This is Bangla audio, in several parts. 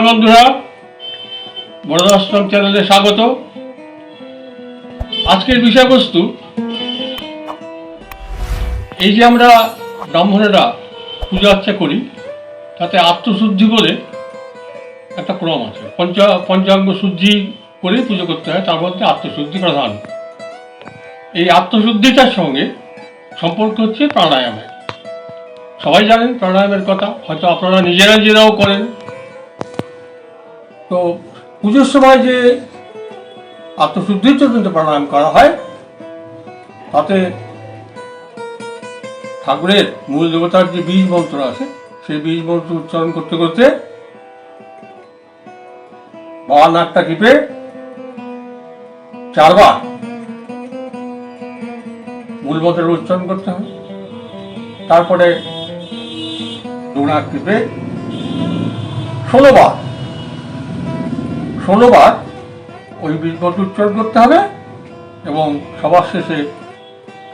নমস্কার বন্ধুরা বড়দাশ্রম চ্যানেলে স্বাগত। আজকের বিষয়বস্তু, এই যে আমরা ব্রাহ্মণেরা পূজা আর্চা করি, তাতে আত্মশুদ্ধি বলে একটা ক্রম আছে। পঞ্চা, পঞ্চাঙ্গ শুদ্ধি করে পুজো করতে হয়, তার মধ্যে আত্মশুদ্ধি প্রধান। এই আত্মশুদ্ধিটার সঙ্গে সম্পর্ক হচ্ছে প্রাণায়ামের। সবাই জানেন প্রাণায়ামের কথা, হয়তো আপনারা নিজেরা নিজেরাও করেন। তো পুজোর সময় যে আত্মশুদ্ধির যে প্রাণায়াম করা হয়, তাতে ঠাকুরের মূল দেবতার যে বীজ মন্ত্র আছে, সেই বীজ মন্ত্র উচ্চারণ করতে করতে বাবা নাকটা টিপে চারবার মূল মন্ত্রের উচ্চারণ করতে হবে তারপরে দুনাক টিপে ষোলোবার ষোলোবার ওই বীজমন্ত্র উচ্চারণ করতে হবে এবং সবার শেষে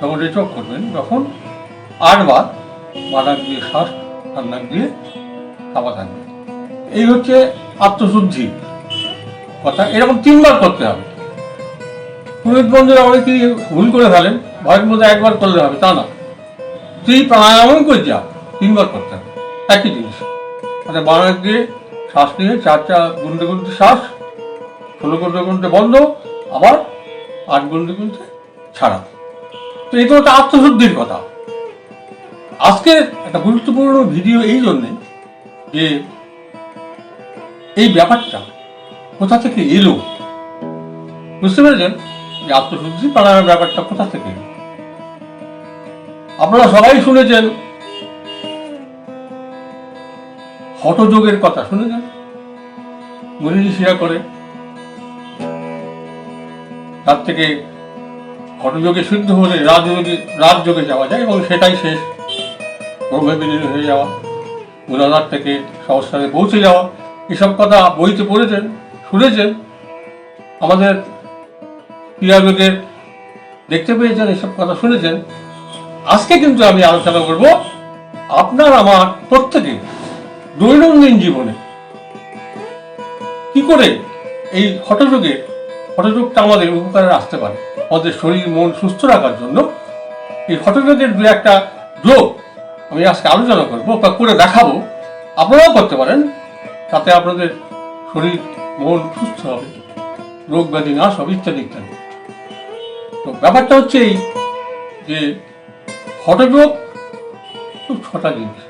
যখন রেচক করবেন, তখন আটবার বানাক দিয়ে শ্বাস ঠান্ডাক দিয়ে খাওয়া থাকবে। এই হচ্ছে আত্মশুদ্ধি। কথা এরকম তিনবার করতে হবে। পুরোহিত বন্ধুরা অনেকেই ভুল করে ফেলেন, ভয়ের মধ্যে একবার করলে হবে, তা না। তুই প্রাণায়াম করে যা, তিনবার করতে হবে। একই জিনিস। মানে বানাক দিয়ে শ্বাস নিয়ে চার চার গুনতে গুনতে শ্বাস ষোলো গুনতে গুনতে বন্ধ, আবার আট গুনতে গুনতে ছাড়া। তো এই তো একটা আত্মশুদ্ধির কথা। আজকে একটা গুরুত্বপূর্ণ ভিডিও এই জন্যে যে এই ব্যাপারটা কোথা থেকে এলো? বুঝতে পেরেছেন? যে আত্মশুদ্ধি প্রাণায়ামের ব্যাপারটা কোথা থেকে এলো? আপনারা সবাই শুনেছেন হঠযোগের কথা, শুনেছেন? মুনি ঋষিরা করে। তার থেকে হঠযোগে শুদ্ধ হলে রাজযোগে রাজযোগে যাওয়া যায় এবং সেটাই শেষ। ব্রহ্মে বিলীন হয়ে যাওয়া গুণাধার থেকে সংস্থানে পৌঁছে যাওয়া, এসব কথা বইতে পড়েছেন, শুনেছেন। আমাদের ক্রিয়াযোগের দেখতে পেয়েছেন, এসব কথা শুনেছেন। আজকে কিন্তু আমি আলোচনা করব আপনার, আমার প্রত্যেকে দৈনন্দিন জীবনে। কি করে এই হঠযোগে হঠযোগটা আমাদের উপকারে আসতে পারে। আমাদের শরীর, মন সুস্থ রাখার জন্য এই হঠযোগের দু একটা যোগ আমি আজকে আলোচনা করব বা করে দেখাবো। আপনারাও করতে পারেন, তাতে আপনাদের শরীর, মন সুস্থ হবে, রোগ ব্যাধি নাশ হবে ইত্যাদি ইত্যাদি। তো ব্যাপারটা হচ্ছে এই যে হঠযোগ খুব ছটা জিনিস।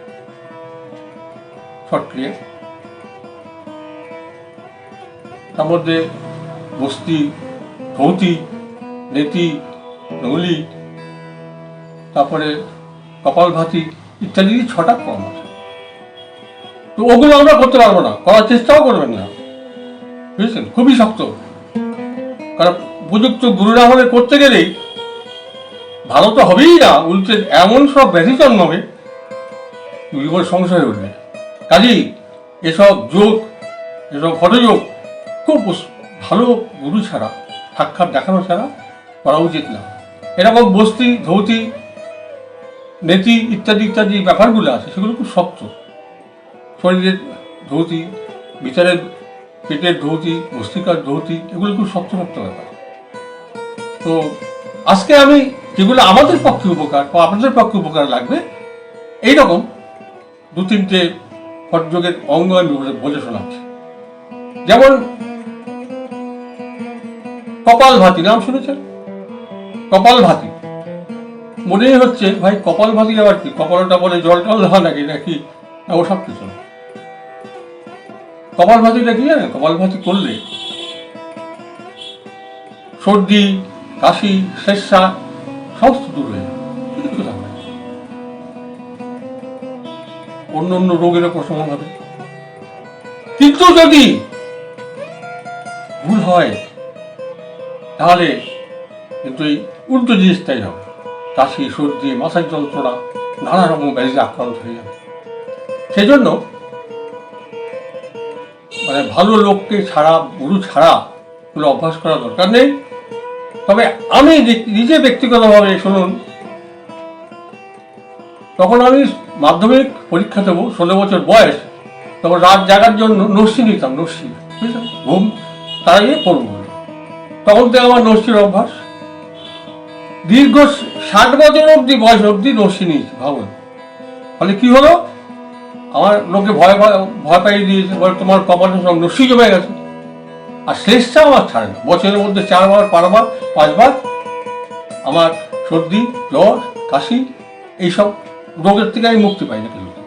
শর্ট ক্রিয়া, তার মধ্যে বস্তি ধৌতি নেতি নৌলি তারপরে কপালভাতি ইত্যাদি ছটা ক্রম আছে। তো ওগুলো আমরা করতে পারব না, করার চেষ্টাও করবেন না। বুঝেছেন? খুবই শক্ত। কারণ উপযুক্ত গুরু না হলে করতে গেলেই ভালো তো হবেই না, উল্টে এমন সব ব্যাধি জন্মাবে জীবন সংশয় উঠবে। কাজেই এসব যোগ, এসব হঠযোগ খুব ভালো গুরু ছাড়া, সাক্ষাৎ দেখানো ছাড়া করা উচিত না। এরকম বস্তি, ধৌতি, নেতি ইত্যাদি ইত্যাদি ব্যাপারগুলো আছে, সেগুলো খুব শক্ত। শরীরের ধৌতি, বিচারের পেটের ধৌতি মস্তিকার ধৌতি, এগুলো খুব শক্ত শক্ত ব্যাপার। তো আজকে আমি যেগুলো আমাদের পক্ষে উপকার বা আপনাদের পক্ষে উপকার লাগবে, এইরকম দু তিনটে হটযোগের অঙ্গ আমি বলে শোনাচ্ছি। যেমন কপাল ভাতি, নাম শুনেছেন? কপাল ভাতি। মনেই হচ্ছে, ভাই, কপাল ভাতি আবার কি? কপালটা বলে জল টল দেওয়া নাকি নাকি? না ওসব কিছু। না কপাল ভাতিটা কি জানেন? কপাল ভাতি করলে সর্দি, কাশি শেষা সমস্ত দূর হয়ে। অন্য অন্য রোগের প্রশমন হবে। কিন্তু যদি ভুল হয় তাহলে কিন্তু এই উল্টো জিনিসটাই হবে। কাশি, সর্দি মাথার যন্ত্রণা, নানা রকম ব্যাধিতে আক্রান্ত হয়ে যাবে। সেই জন্য মানে ভালো লোককে ছাড়া, গুরু ছাড়া কোনো অভ্যাস করা দরকার নেই। তবে আমি নিজে ব্যক্তিগতভাবে শুনুন, তখন আমি মাধ্যমিক পরীক্ষা দেবো, ষোলো বছর বয়স, তখন রাত জাগার জন্য নস্যি নিতাম বুঝলেন ঘুম তাড়াইয়ে পড়ব। বলে। তখন থেকে আমার নস্যির অভ্যাস। দীর্ঘ ষাট বছর অবধি বয়স অবধি নস্যি নিয়েছি ভাবুন ফলে কি হলো? আমার লোকে ভয় ভয় ভয় পাইয়ে দিয়েছে, বলে তোমার কপালের সঙ্গে নস্যি জমে গেছে। আর শেষটা আমার ছাড়ে না। বছরের মধ্যে চারবার, পাঁচবার পাঁচবার আমার সর্দি, জ্বর, কাশি, এইসব রোগের থেকে আমি মুক্তি পাই না কিন্তু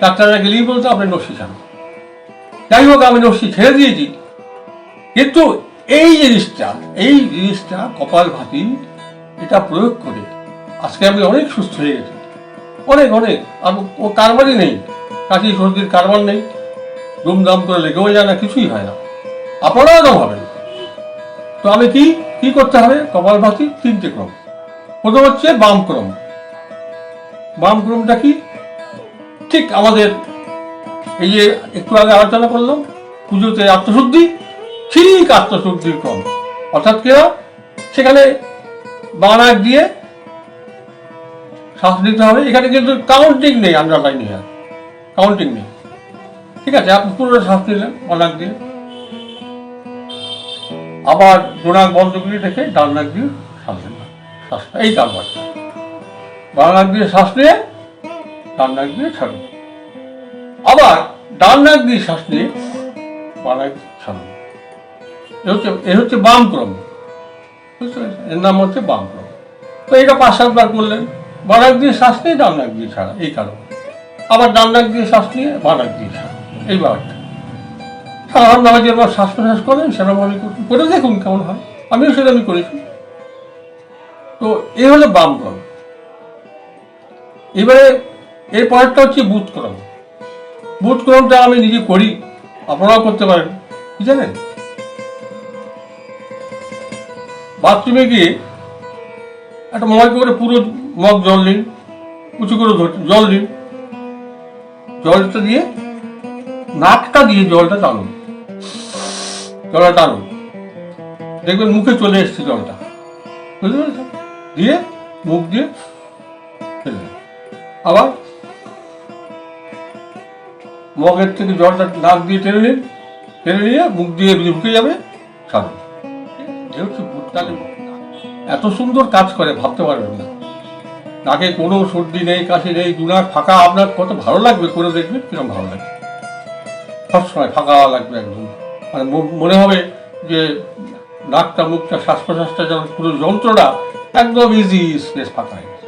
ডাক্তাররা গেলেই বলতো, আপনি নস্যি ছাড়ুন। যাই হোক, আমি নস্যি ছেড়ে দিয়েছি। কিন্তু এই জিনিসটা এই জিনিসটা কপাল ভাতি, এটা প্রয়োগ করে আজকে আমি অনেক সুস্থ হয়ে গেছি। অনেক অনেক। আর ও কারবারই নেই। কাশি, সর্দির কারবার নেই। দুমদাম করে লেগেও যায় না, কিছুই হয় না। আপনারাও এরকম হবেন তো আমি কি কি করতে হবে? কপাল ভাতি তিনটে ক্রম। প্রথম হচ্ছে বাম ক্রম। বাম ক্রমটা কি? ঠিক আমাদের এই যে একটু আগে আলোচনা করলাম, পুজোতে আত্মশুদ্ধি ঠিক আত্মশুদ্ধির ক্রম অর্থাৎ কেরা সেখানে বানাক দিয়ে শ্বাস নিতে হবে। এখানে কিন্তু কাউন্টিং নেই আন্ডারলাইন নেই কাউন্টিং নেই। ঠিক আছে, আপনি পুরো শ্বাস নিলেন বানাক দিয়ে। আবার ডোনাক বন্ধ করে রেখে ডান নাক দিয়ে শ্বাস নিলাম শ্বাসটা এই কারবারটা বাম নাক দিয়ে শ্বাস নিয়ে ডান নাক দিয়ে ছাড়ুন। আবার ডান নাক দিয়ে শ্বাস নিয়ে নাক দিয়ে হচ্ছে, এ হচ্ছে বাম ক্রম। বুঝতে? এর নাম হচ্ছে বাম ক্রম। তো এটা পাঁচ সাতবার করলেন বাম দিয়ে শ্বাস নিয়ে, ডান নাক দিয়ে ছাড়া, এই কারণ। আবার ডান নাক দিয়ে শ্বাস নিয়ে বাম দিয়ে ছাড়া, এই ব্যাপারটা। সাধারণভাবে যেরকম শ্বাস প্রশ্বাস করেন সেরকম আমি করে দেখুন কেমন হয়। আমিও সেটা আমি করেছি। তো এই হলো বাম ক্রম। এবারে এর পরেরটা হচ্ছে বুথ ক্রম। বুথ ক্রমটা আমি নিজে করি, আপনারাও করতে পারেন। জানেন? বাথরুমে গিয়ে একটা মগ করে পুরো মগ জল নিন, উঁচু করে জল দিন জলটা দিয়ে নাকটা দিয়ে জলটা টানুন। জলটা টানুন। দেখবেন মুখে চলে এসছে জলটা। বুঝতে পেরেছেন? দিয়ে মুখ দিয়ে ফেলে দেন। আবার মগের থেকে জলটা নাক দিয়ে টেনে নিন, টেনে নিয়ে মুখ দিয়ে ঢুকে যাবে ছাড়ুন হচ্ছে ভুট্টালে এত সুন্দর কাজ করে, ভাবতে পারবেন না। নাকে কোনো সর্দি নেই, কাশি নেই দুনাক ফাঁকা, আপনার কত ভালো লাগবে করে দেখবেন কীরকম ভালো লাগবে। সবসময় ফাঁকা লাগবে একদম। মানে মনে হবে যে নাকটা, মুখটা শ্বাস প্রশ্বাসটা যেমন পুরো যন্ত্রটা একদম ইজি স্পেস ফাঁকা হয়ে গেছে।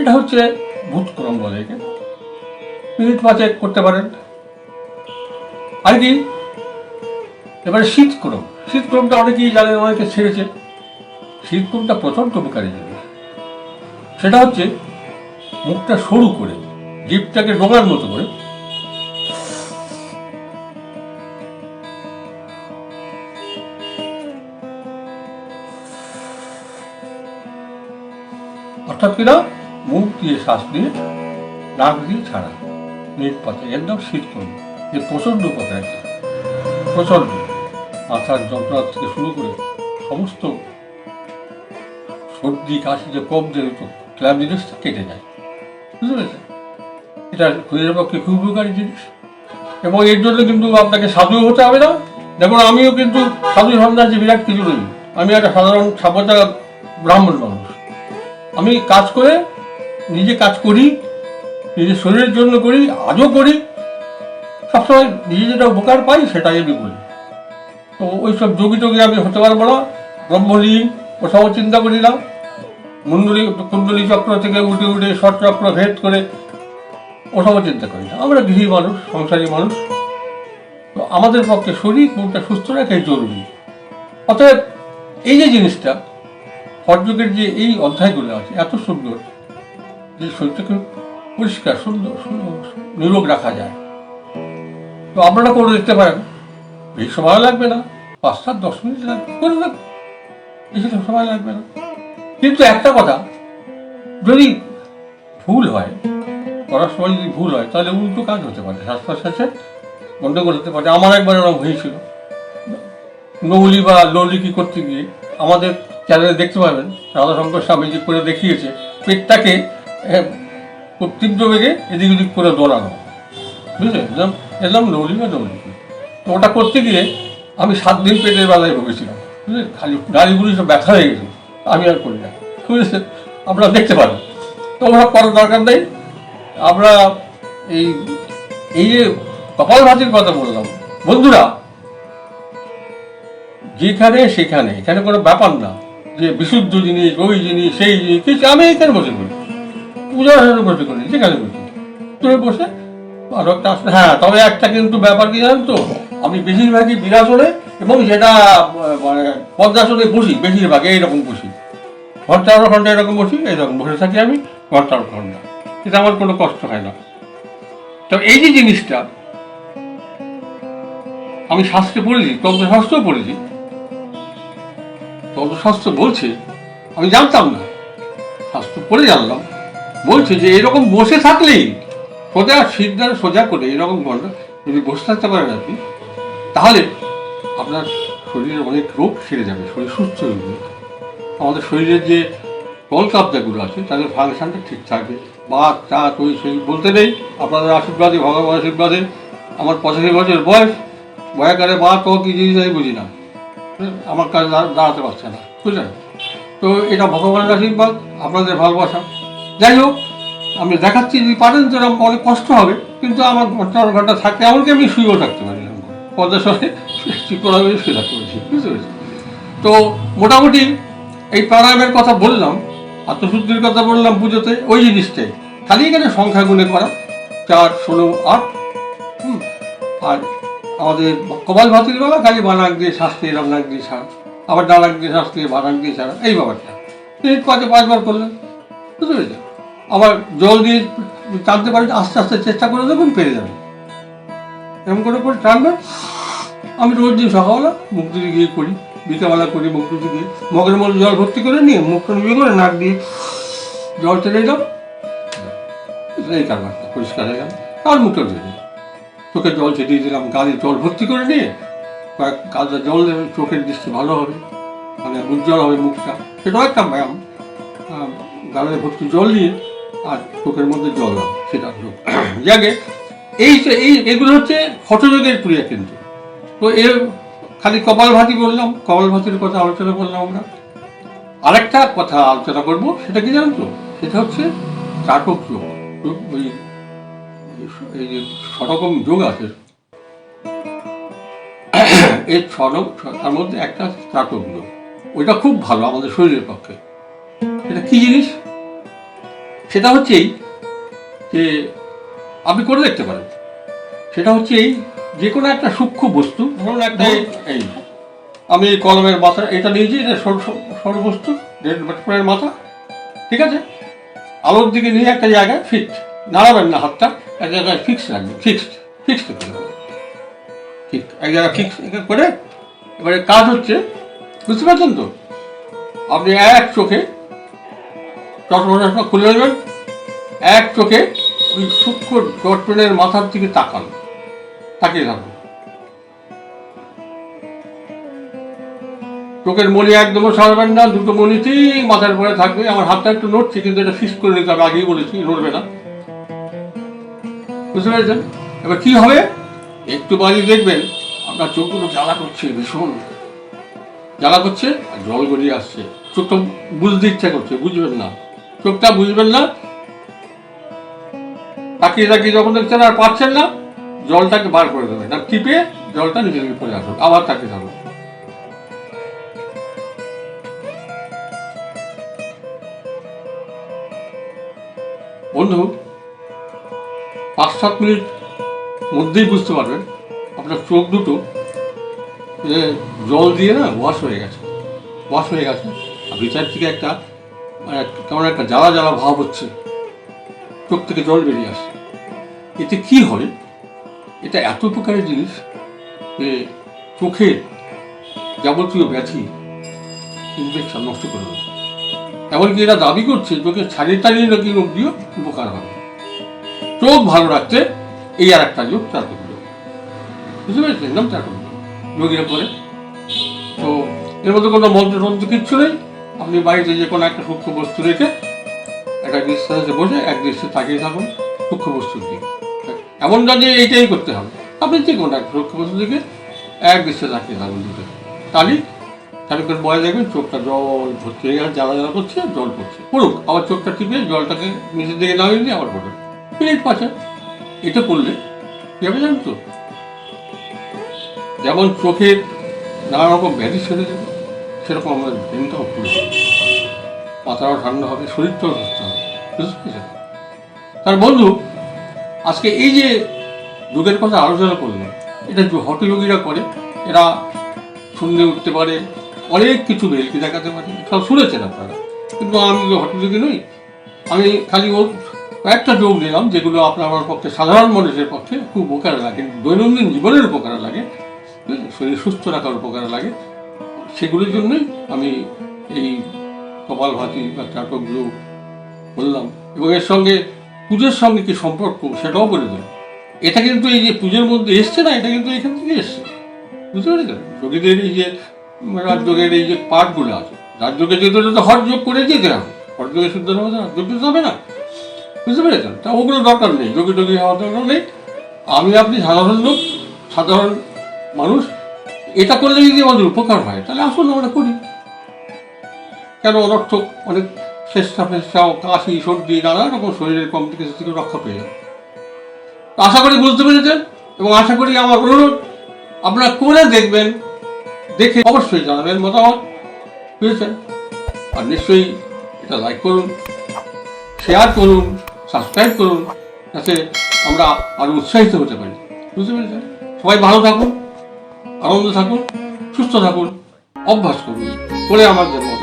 এটা হচ্ছে ভূতক্রম বলে একে। মিনিট পাঁচেক করতে পারেন। আর কি এবারে শীতক্রম শীতক্রমটা অনেকেই জানেন অনেকে ছেড়েছে। শীতক্রমটা প্রচণ্ড উপকারী জিনিস সেটা হচ্ছে, মুখটা সরু করে জিপটাকে ডোঙার মতো করে। অর্থাৎ কিনা মুখ দিয়ে শ্বাস দিয়ে নাক দিয়ে ছাড়া মিনিট পাতে একদম শীতক্রম। যে প্রচণ্ড উপকার প্রচণ্ড। মাথার যন্ত্রণা থেকে শুরু করে সমস্ত সর্দি, কাশি যে কম যে ক্ল্যাব জিনিসটা কেটে যায়। বুঝতে পেরেছেন? এটা শরীরের পক্ষে খুব উপকারী জিনিস। এবং এর জন্য কিন্তু আপনাকে সাধু হতে হবে না। দেখুন আমিও কিন্তু সাধু সন্ন্যাসী বিরাট কিছু নই। আমি একটা সাধারণ সাপোতা ব্রাহ্মণ মানুষ। আমি কাজ করে, নিজে কাজ করি, নিজের শরীরের জন্য করি, আজও করি। সবসময় নিজে যেটা উপকার পাই সেটাই আমি বলি তো ওই সব যোগী টোগী আমি হতে পারব না। ব্রহ্মলীন ওসবও চিন্তা করি না। মুন্ডলী, কুণ্ডলী চক্র থেকে উঠে উঠে ষট চক্র ভেদ করে ওসবও চিন্তা করি না। আমরা গৃহী মানুষ, সংসারী মানুষ। তো আমাদের পক্ষে শরীর মনটা সুস্থ রাখাই জরুরি। অতএব এই যে জিনিসটা, হরযোগের যে এই অধ্যায়গুলো আছে, এত সুন্দর যে শরীরটাকে পরিষ্কার, সুন্দর সুন্দর, নিরোগ রাখা যায়। তো আপনারা করে দেখতে পারেন। বেশি সময় লাগবে না। পাঁচ সাত দশ মিনিট লাগবে বেশি সময় লাগবে না। কিন্তু একটা কথা, যদি ভুল হয় করার সময় যদি ভুল হয়, তাহলে উল্টো কাজ হতে পারে প্রশ্বাসে গন্ডগোল হতে পারে। আমার একবার এরকম হয়েছিল। নৌলি বা লৌলিকি করতে গিয়ে আমাদের চ্যানেলে দেখতে পাবেন, রাধাশঙ্কর স্বামীজি করে দেখিয়েছে, পেটটাকে তীব্র বেগে এদিক ওদিক করে দৌড়ানো বুঝলেন এরকম এরকম নৌলি বা নৌলি ওটা করতে গিয়ে আমি সাত দিন পেটের বেলায় ভুগেছিলাম। বুঝলেন খালি নাড়িগুলি সব ব্যথা হয়ে গেছে। আমি আর করি না। বুঝেছেন আপনারা দেখতে পারেন। তো ওরা করার দরকার নেই। আমরা এই এই যে কপাল ভাতির কথা বললাম। বন্ধুরা, যেখানে সেখানে, এখানে কোনো ব্যাপার না। যে বিশুদ্ধ জিনিস, ওই জিনিস, সেই জিনিস, কিছু আমি এখানে বসে করি। পূজার বসে করি, যেখানে বসি। তুমি বসে, আরও একটা হ্যাঁ তবে একটা কিন্তু ব্যাপার কি জানেন তো? আমি বেশিরভাগই বিরাসনে এবং সেটা মানে পদ্মাসনে বসি বেশিরভাগ, এইরকম বসি ঘণ্টা আরও ঘণ্টা এরকম বসি এইরকম বসে থাকি আমি ঘণ্টা আরও ঘণ্টা এটা আমার কোনো কষ্ট হয় না। তো এই যে জিনিসটা, আমি শাস্ত্রে পড়েছি তন্ত্রশাস্ত্রও পড়েছি। তন্ত্রশাস্ত্র বলছে, আমি জানতাম না। শাস্ত্র পড়ে জানলাম। বলছে যে এরকম বসে থাকলেই সোজা সিদ্ধার সোজা করে এরকম ঘণ্টা যদি বসে থাকতে পারেন আপনি তাহলে আপনার শরীরের অনেক রোগ সেরে যাবে, শরীর সুস্থ হয়ে যাবে। আমাদের শরীরের যে কলকাবজাগুলো আছে, তাদের ফাংশনটা ঠিক থাকবে। বা চা তৈ সেই বলতে নেই, আপনাদের আশীর্বাদে ভগবান আশীর্বাদে। আমার পঁচাশি বছর বয়স বয়াকারে বা তো কি জিনিস আমি বুঝি না। আমার কাছে দাঁড়াতে পারছে না, বুঝলেন? তো এটা ভগবানের আশীর্বাদ, আপনাদের ভালোবাসা। যাই হোক, আমি দেখাচ্ছি যদি পারেন তো অনেক কষ্ট হবে, কিন্তু আমার ঘণ্টা ঘণ্টা থাকতে এমনকি আমি শুয়েও থাকতে পারি। এরকম করে। পদ্মার সঙ্গে চিকন হয়ে শুয়ে থাকতে বুঝতে পেরেছি। তো মোটামুটি এই প্রাণায়ামের কথা বললাম, আত্মশুদ্ধির কথা বললাম পুজোতে, ওই জিনিসটাই। খালি এখানে সংখ্যা গুণে করা, চার, ষোলো, আট, হুম, আর আমাদের কপাল ভাতির বেলা খালি বানাক দিয়ে শাস্তি এরম নাক দিয়ে ছাড়া, আবার ডানাক দিয়ে শাস্তি বানাক দিয়ে ছাড়া, এই ব্যাপারটা। মিনিট পাঁচে পাঁচবার করলেন বুঝতে পেরেছেন? আবার জল দিয়ে টানতে পারেন আস্তে আস্তে চেষ্টা করে দেখুন পেরে যাবেন। এরকম করে করে টানবেন আমি রোজ দিন সকালবেলা মুখ দিয়ে গিয়ে করি, বিকেলবেলা করি মুখ দিয়ে গিয়ে। মগের মধ্যে জল ভর্তি করে নিয়ে মুখটা নিয়ে করে নাক দিয়ে জল টেনে দাও। এই কারবারটা পরিষ্কার হয়ে গেল। আর মুখটা ধুয়ে দিলাম চোখে জল ছেটিয়ে দিলাম গালে জল ভর্তি করে নিয়ে কয়েক গালটা জল দেবে, চোখের দৃষ্টি ভালো হবে মানে উজ্জ্বল হবে মুখটা। সেটাও একটা ব্যায়াম। গালে ভর্তি জল নিয়ে আর চোখের মধ্যে জল সেটা যাকে এই এই এগুলো হচ্ছে ফটোযোগের ক্রিয়া কিন্তু তো এর খালি কপাল ভাতি বললাম, কপাল ভাতির কথা আলোচনা করলাম আমরা। আরেকটা কথা আলোচনা করব, সেটা কি জানো তো? সেটা হচ্ছে চাটক যোগ ওই এই যে সরকম যোগ আছে এই সরক তার মধ্যে একটা চাটক যোগ ওইটা খুব ভালো আমাদের শরীরের পক্ষে। এটা কি জিনিস? সেটা হচ্ছে এই যে আপনি করে দেখতে পারেন। সেটা হচ্ছে এই যে কোনো একটা সূক্ষ্ম বস্তু ধরুন একটা এই- আমি এই কলমের মাথা এটা নিয়েছি এটা সরু সরু বস্তু দেড় মিটারের মাথা ঠিক আছে? আলোর দিকে নিয়ে একটা জায়গায় ফিক্সড নাড়াবেন না হাতটা এক জায়গায় ফিক্স রাখবেন ফিক্সড ফিক্সড করে। ঠিক এক জায়গায় ফিক্স করে এবারে কাজ হচ্ছে বুঝতে পারছেন তো? আপনি এক চোখে চশমা খুলে নেবেন এক চোখে ওই সূক্ষ্ম ডট পেনের মাথার দিকে তাকান। তাকিয়ে থাকুন চোখের মনি একদম সরাবেন না, দুটো মনি ঠিক মাথার পরে থাকবে। আমার হাতটা একটু নড়ছে, কিন্তু এটা ফিক্স করে নিতে হবে, আগেই বলেছি, নড়বে না। বুঝতে পেরেছেন? এবার কি হবে? একটু বাড়ি দেখবেন, আপনার চোখগুলো জ্বালা করছে, ভীষণ। জ্বালা করছে, আর জল গড়িয়ে আসছে। চোখটা বুঝতে ইচ্ছা করছে, বুঝবেন না। চোখটা বুঝবেন না। তাকিয়ে তাকিয়ে যখন দেখছেন আর পাচ্ছেন না জলটাকে বার করে দেবেন আর টিপে জলটা নিচে দিকে পড়ে আসুক আবার তাকিয়ে থাকুন বন্ধু পাঁচ সাত মিনিট মধ্যেই বুঝতে পারবেন, আপনার চোখ দুটো যে জল দিয়ে না ওয়াশ হয়ে গেছে। ওয়াশ হয়ে গেছে। আর ভিতর থেকে একটা মানে কেমন একটা জ্বালা জ্বালা ভাব হচ্ছে। চোখ থেকে জল বেরিয়ে আসছে। এতে কি হয়? এটা এত উপকারী জিনিস যে চোখের যাবতীয় ব্যাধি ইনফেকশন নষ্ট করে দেবে। এমনকি এরা দাবি করছে চোখের ছাড়িয়ে টাড়িয়ে নাকি রোগ দিয়েও উপকার হবে। চোখ ভালো রাখতে এই আর একটা যোগ চার যোগ বুঝতে পেরেছেন? একদম চার যোগের পরে তো এর মধ্যে কোনো মন্ত্র টন্ত্র কিচ্ছু নেই। আপনি বাড়িতে যে কোনো একটা সূক্ষ্ম বস্তু রেখে একটা দৃশ্যে বসে এক দৃশ্যে তাকিয়ে থাকুন, সূক্ষ্ম বস্তুর দিকে। এমন না যে এইটাই করতে হবে। আপনি যে কোনো একটা সুরক্ষা পদ্ধতিকে এক দৃশ্যে রাখিয়ে থাকুন তাহলেই তাহলে করে বয়ে দেখবেন চোখটা জল ভর্তি হয়ে গেছে, জ্বালা জ্বালা করছে, জল পড়ছে। পড়ুক, আবার চোখটা টিপে জলটাকে নিচের দিকে নামিয়ে দিয়ে আবার পড়বে মিনিট পাঁচে এটা করলে কী হবে জানেন তো? যেমন চোখের নানা রকম ব্যাধি সেরে যাবে সেরকম আমাদের ব্রেনটাও খুলবে মাথাটাও ঠান্ডা হবে, শরীরটাও সুস্থ হবে। বুঝতে পেরেছেন? তার বন্ধু আজকে এই যে যোগের কথা আলোচনা করলাম এটা যে হটযোগীরা করে, এরা শূন্যে উঠতে পারে, অনেক কিছু ভেলকি দেখাতে পারে, সব শুনেছেন আপনারা। কিন্তু আমি তো হটযোগী নই, আমি খালি ওর কয়েকটা যোগ নিলাম যেগুলো আপনার পক্ষে সাধারণ মানুষের পক্ষে খুব উপকারে লাগে, দৈনন্দিন জীবনের উপকারে লাগে শরীর সুস্থ রাখার উপকারে লাগে, সেগুলোর জন্যই আমি এই কপাল ভাতি বা যোগ বললাম। এবং এর সঙ্গে পুজোর সঙ্গে কি সম্পর্ক? সেটাও বলে দিলাম এটা কিন্তু এই যে পুজোর মধ্যে এসছে না, এটা কিন্তু এখান থেকে এসছে। বুঝতে পেরেছেন? যোগীদের এই যে, রাজযোগের এই যে পাঠগুলো আছে রাজযোগের যেগুলো তো হট যোগ করে যেতে হবে হট যোগে শুদ্ধ হবে না যোগ দিতে হবে না। বুঝতে পেরেছেন? তা ওগুলো দরকার নেই, যোগী টোগী হওয়ার দরকার নেই। আমি আপনি সাধারণ লোক, সাধারণ মানুষ, এটা করলে যদি আমাদের উপকার হয়, তাহলে আসুন আমরা করি। কেন অনর্থক? অনেক চেষ্টা ফেষ্টা কাশি, সর্দি, নানা রকম শরীরের কমপ্লিকেশন থেকে রক্ষা পেয়ে যাবে। আশা করি বুঝতে পেরেছেন, এবং আশা করি আমার অনুরোধ, আপনারা করে দেখবেন, দেখে অবশ্যই জানাবেন মতামত, বুঝেছেন? আর নিশ্চয়ই এটা লাইক করুন শেয়ার করুন সাবস্ক্রাইব করুন, যাতে আমরা আরও উৎসাহিত হতে পারি। বুঝতে পেরেছেন? সবাই ভালো থাকুন, আনন্দ থাকুন, সুস্থ থাকুন, অভ্যাস করুন, করে আমাদের নমস্কার